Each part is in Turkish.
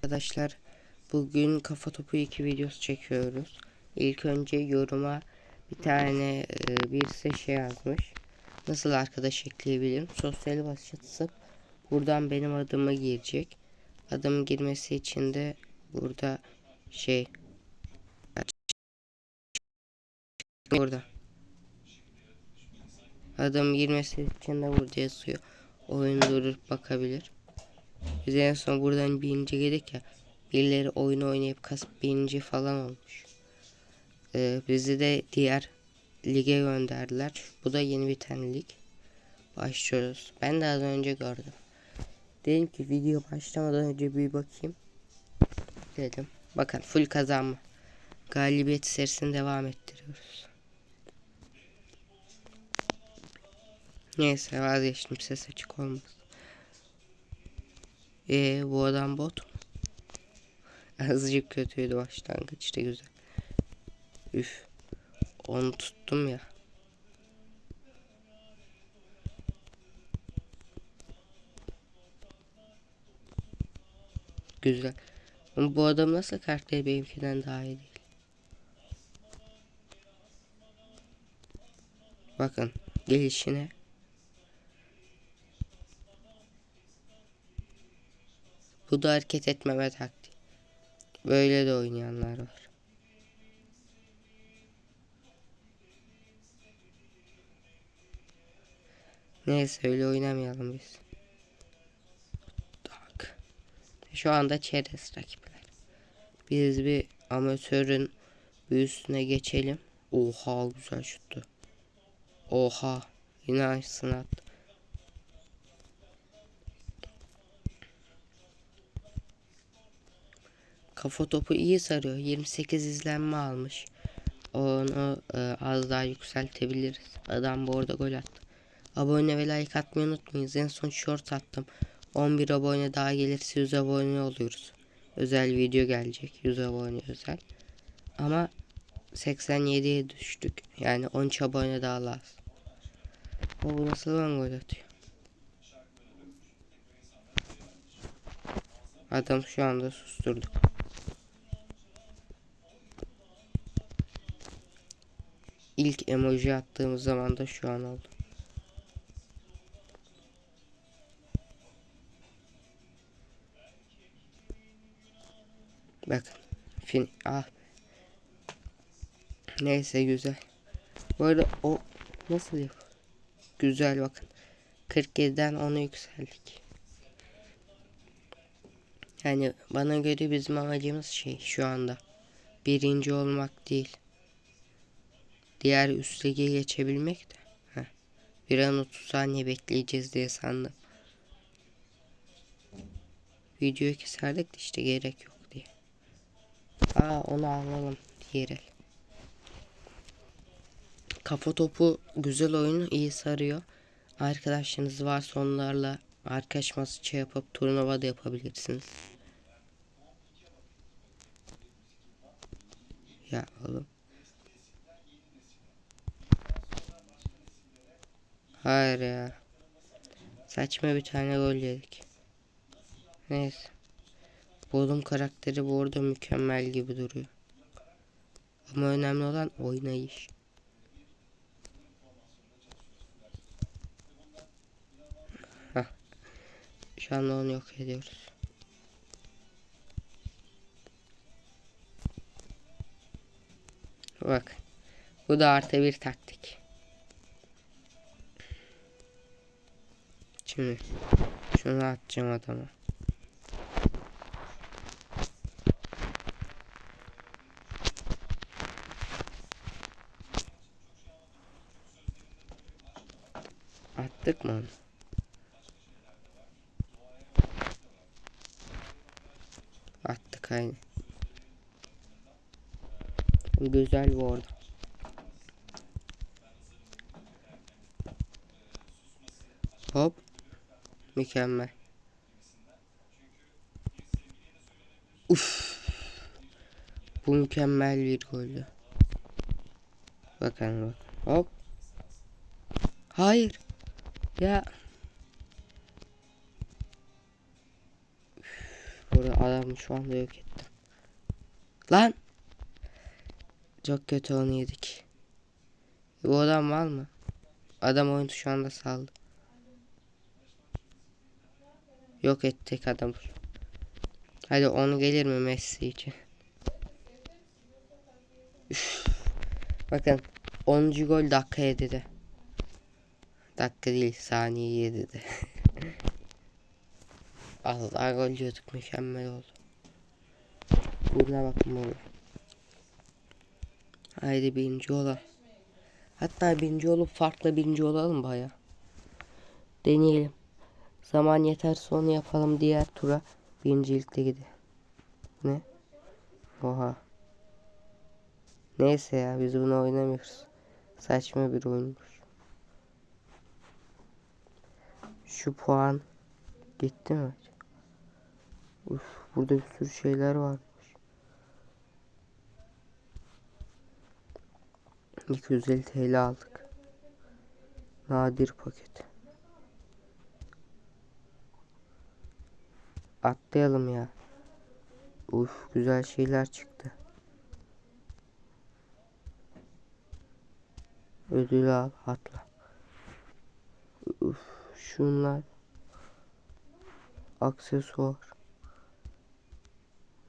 arkadaşlar. Bugün kafa topu 2 videosu çekiyoruz. İlk önce yoruma bir tane e, birisi şey yazmış. Nasıl arkadaş ekleyebilirim? Sosyal başlatıp buradan benim adımı girecek. Adım girmesi için de burada şey burada adım girmesi için de burada yazıyor. Oyun durup bakabilir. Biz en son buradan birinci girdik ya. Birileri oyunu oynayıp kasıp birinci falan olmuş. Ee, bizi de diğer lige gönderdiler. Bu da yeni bir tane lig. Başlıyoruz. Ben de az önce gördüm. Dedim ki video başlamadan önce bir bakayım. Dedim. Bakın full kazanma. Galibiyet serisini devam ettiriyoruz. Neyse vazgeçtim ses açık olmaz. Ee, bu adam bot? Azıcık kötüydü başlangıçta güzel. Üf. Onu tuttum ya. Güzel. Bu adam nasıl karakteri benimkinden daha iyi değil. Bakın gelişine. Bu da hareket etmeme taktiği. Böyle de oynayanlar var. Neyse öyle oynamayalım biz. Tak. Şu anda çerez rakipler. Biz bir amatörün bir üstüne geçelim. Oha güzel şuttu. Oha. Yine aynısını attı. Kafa topu iyi sarıyor. 28 izlenme almış. Onu e, az daha yükseltebiliriz. Adam bu arada gol attı. Abone ve like atmayı unutmayın. En son short attım. 11 abone daha gelirse 100 abone oluyoruz. Özel video gelecek. 100 abone özel. Ama 87'ye düştük. Yani 13 abone daha lazım. O bu nasıl lan gol atıyor? Adam şu anda susturduk. İlk emoji attığımız zaman da şu an oldu. Bakın. Fin ah. Neyse güzel. Bu arada o nasıl yap? Güzel bakın. 47'den 10'a yükseldik. Yani bana göre bizim amacımız şey şu anda. Birinci olmak değil. Diğer üst lige geçebilmek de. Heh. Bir an 30 saniye bekleyeceğiz diye sandım. Videoyu keserdik de işte gerek yok diye. Aa onu alalım diğer el. Kafa topu güzel oyunu iyi sarıyor. Arkadaşlarınız varsa onlarla arkadaş maçı yapıp turnuva da yapabilirsiniz. Ya oğlum. Hayır ya. Saçma bir tane gol yedik. Neyse. Bolum karakteri bu arada mükemmel gibi duruyor. Ama önemli olan oynayış. Hah. Şu anda onu yok ediyoruz. Bak. Bu da artı bir taktik. Şimdi şunu atacağım adama. Attık mı onu? Attık aynı. Güzel arada. Hop. Mükemmel. Uf. Bu mükemmel bir goldü. Bakın bak. Hop. Hayır. Ya. Burada adam şu anda yok ettim. Lan! Çok kötü onu yedik. Bu adam var mı? Adam oyunu şu anda saldı. Yok ettik adam. Hadi onu gelir mi Messi için? Üf. Bakın 10. gol dakika 7'de. Dakika değil saniye 7'de. Allah gol diyorduk mükemmel oldu. Buna bakın burada. Haydi birinci olalım. Hatta birinci olup farklı birinci olalım baya. Deneyelim. Zaman yeterse onu yapalım diğer tura. Birincilikte gidelim. Ne? Oha. Neyse ya biz bunu oynamıyoruz. Saçma bir oyunmuş. Şu puan gitti mi? Uf, burada bir sürü şeyler varmış. 250 TL aldık. Nadir paket. Atlayalım ya. Uf güzel şeyler çıktı. Ödül al atla. Uf şunlar. Aksesuar.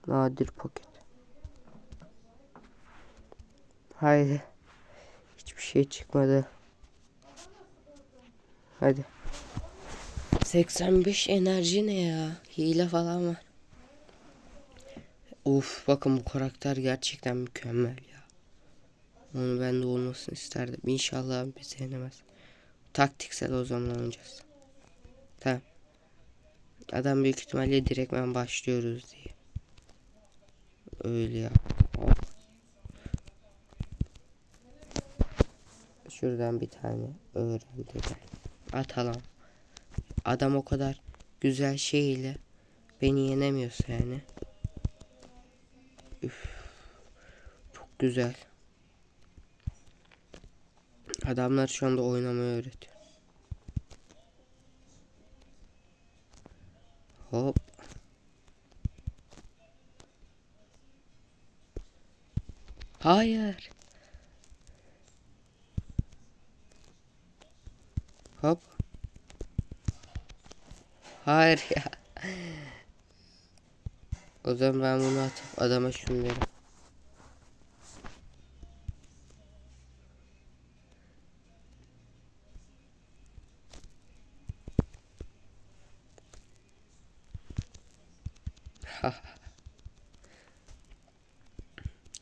Nadir paket. Haydi. Hiçbir şey çıkmadı. Hadi. 85 enerji ne ya? Hile falan var. Uf bakın bu karakter gerçekten mükemmel ya. Onu ben de olmasını isterdim. İnşallah bizi yenemez. Taktiksel o zaman oynayacağız. Tamam. Adam büyük ihtimalle direktmen başlıyoruz diye. Öyle ya. Şuradan bir tane öğrendi Atalım. Adam o kadar güzel şeyle beni yenemiyorsa yani. Üf. Çok güzel. Adamlar şu anda oynamayı öğretiyor. Hop. Hayır. Hop. Hayır ya. O zaman ben bunu atıp adama veririm.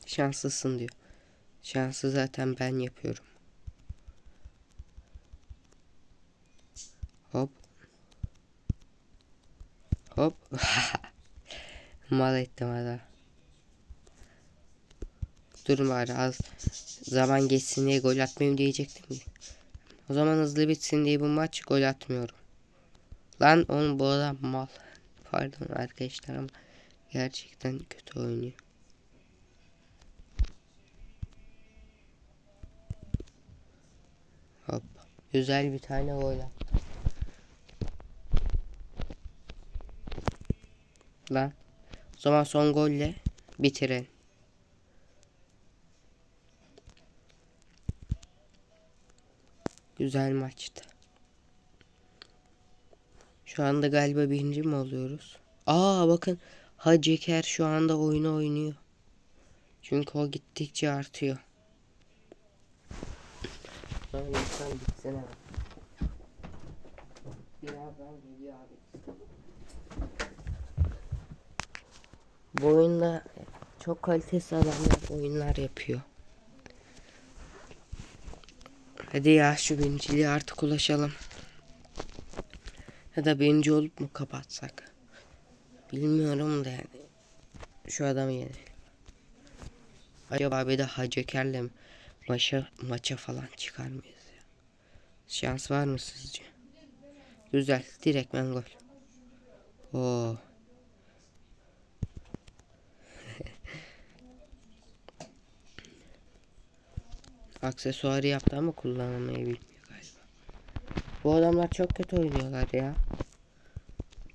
Şanslısın diyor. Şansı zaten ben yapıyorum. Hop. Hop. Mal ettim adam. Dur bari az zaman geçsin diye gol atmayayım diyecektim. O zaman hızlı bitsin diye bu maç gol atmıyorum. Lan onun bu adam mal. Pardon arkadaşlar ama gerçekten kötü oynuyor. Hop. Güzel bir tane gol attı. Lan. O zaman son golle bitirin. Güzel maçtı. Şu anda galiba birinci mi oluyoruz? Aa bakın Haceker şu anda oyunu oynuyor. Çünkü o gittikçe artıyor. Lan gitsene. Birazdan geliyor abi. Bu oyunda çok kalitesiz adamlar oyunlar yapıyor. Hadi ya şu birinciliğe artık ulaşalım. Ya da birinci olup mu kapatsak? Bilmiyorum da yani. Şu adamı yenelim. Acaba bir de Haceker'le maça, maça falan çıkar mıyız ya? Şans var mı sizce? Güzel. Direkt ben gol. Oo. Aksesuarı yaptı ama kullanamayı bilmiyor galiba. Bu adamlar çok kötü oynuyorlar ya.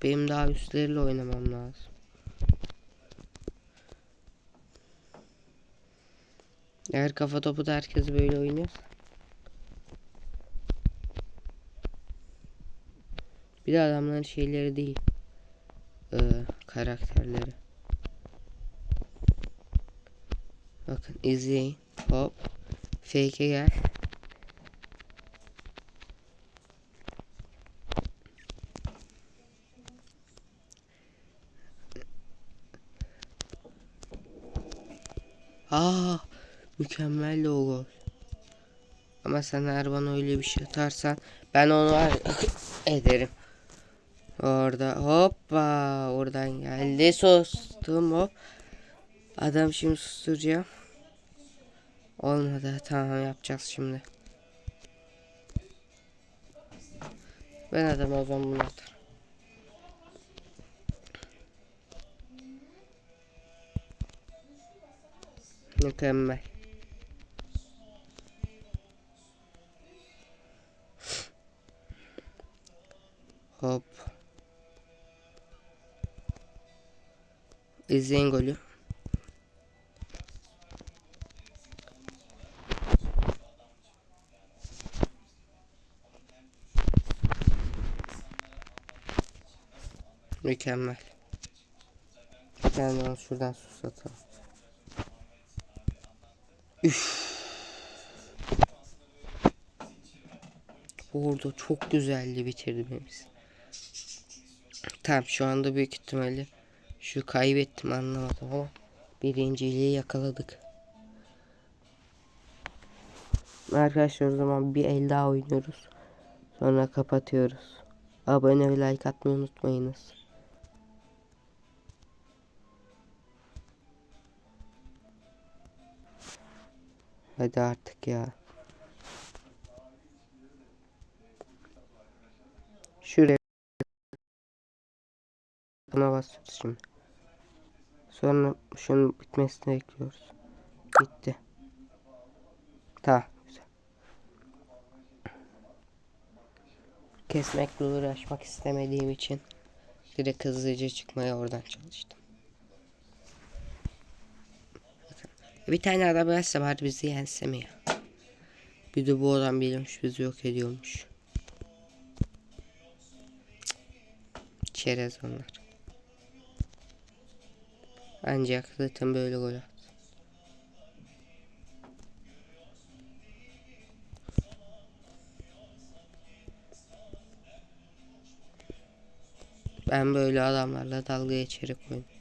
Benim daha üstleriyle oynamam lazım. Eğer kafa topu da herkes böyle oynuyorsa. Bir de adamların şeyleri değil. Ee, karakterleri. Bakın izleyin. Hop. Fake'e gel. Aa, mükemmel de o gol. Ama sen eğer bana öyle bir şey atarsan ben onu ederim. Orada hoppa oradan geldi sustum hop. Adam şimdi susturacağım. Olmadı tamam yapacağız şimdi. Ben adam o zaman bunu atarım. Mükemmel. Hop. İzleyin golü. Mükemmel. Ben onu şuradan susatalım. Üf. Orada çok güzeldi bitirdiğimiz. Tamam şu anda büyük ihtimalle şu kaybettim anlamadım ama birinciliği yakaladık. Arkadaşlar o zaman bir el daha oynuyoruz. Sonra kapatıyoruz. Abone ve like atmayı unutmayınız. Hadi artık ya. Şuraya buna basıyoruz şimdi. Sonra şunun bitmesini bekliyoruz. Bitti. Tamam güzel. Kesmekle uğraşmak istemediğim için direkt hızlıca çıkmaya oradan çalıştım. Bir tane gelse bari bizi yense ya? Bir de bu adam biliyormuş bizi yok ediyormuş. Çerez onlar. Ancak zaten böyle gol attı. Ben böyle adamlarla dalga geçerek oynuyorum.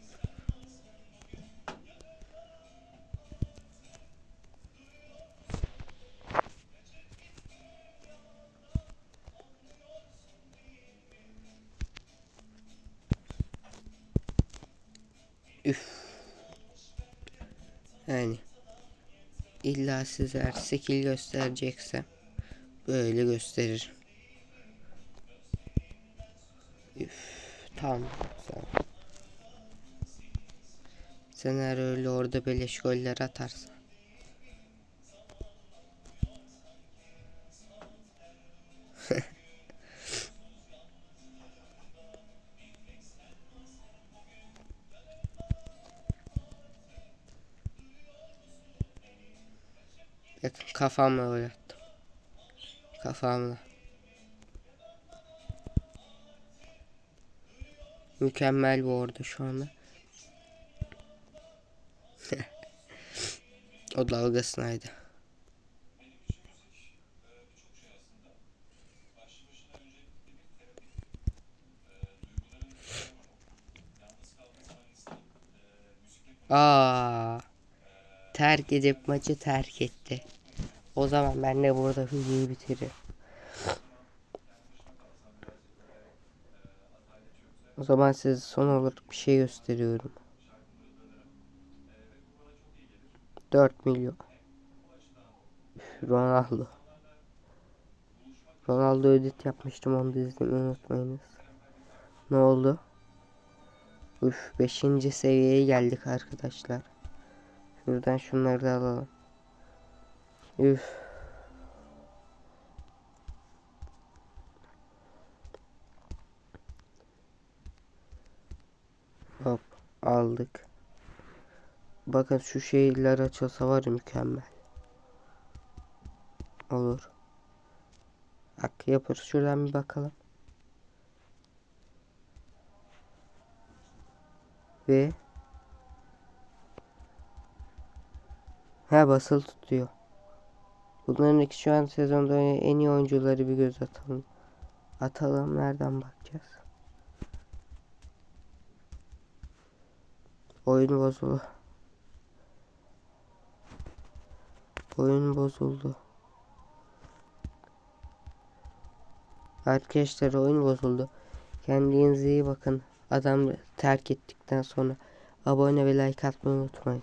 Size sekil gösterecekse böyle gösterir. Üf. Güzel. Sen eğer öyle orada beleş goller atarsan. Bakın kafamla gol. Kafamla. Mükemmel bu orada şu anda. o dalgasınaydı. Aa, terk edip maçı terk etti. O zaman ben de burada videoyu bitiririm. O zaman size son olarak bir şey gösteriyorum. 4 milyon. Ronaldo. Ronaldo ödit yapmıştım onu da izlemeyi unutmayınız. Ne oldu? Üf 5. seviyeye geldik arkadaşlar. Şuradan şunları da alalım. Üf. Hop aldık. Bakın şu şeyler açılsa var mükemmel. Olur. Bak yapıyoruz. Şuradan bir bakalım. Ve Ha basılı tutuyor. Bunların ikisi şu an sezonda en iyi oyuncuları bir göz atalım. Atalım nereden bakacağız? Oyun bozuldu. Oyun bozuldu. Arkadaşlar oyun bozuldu. Kendinize iyi bakın. Adam terk ettikten sonra abone ve like atmayı unutmayın.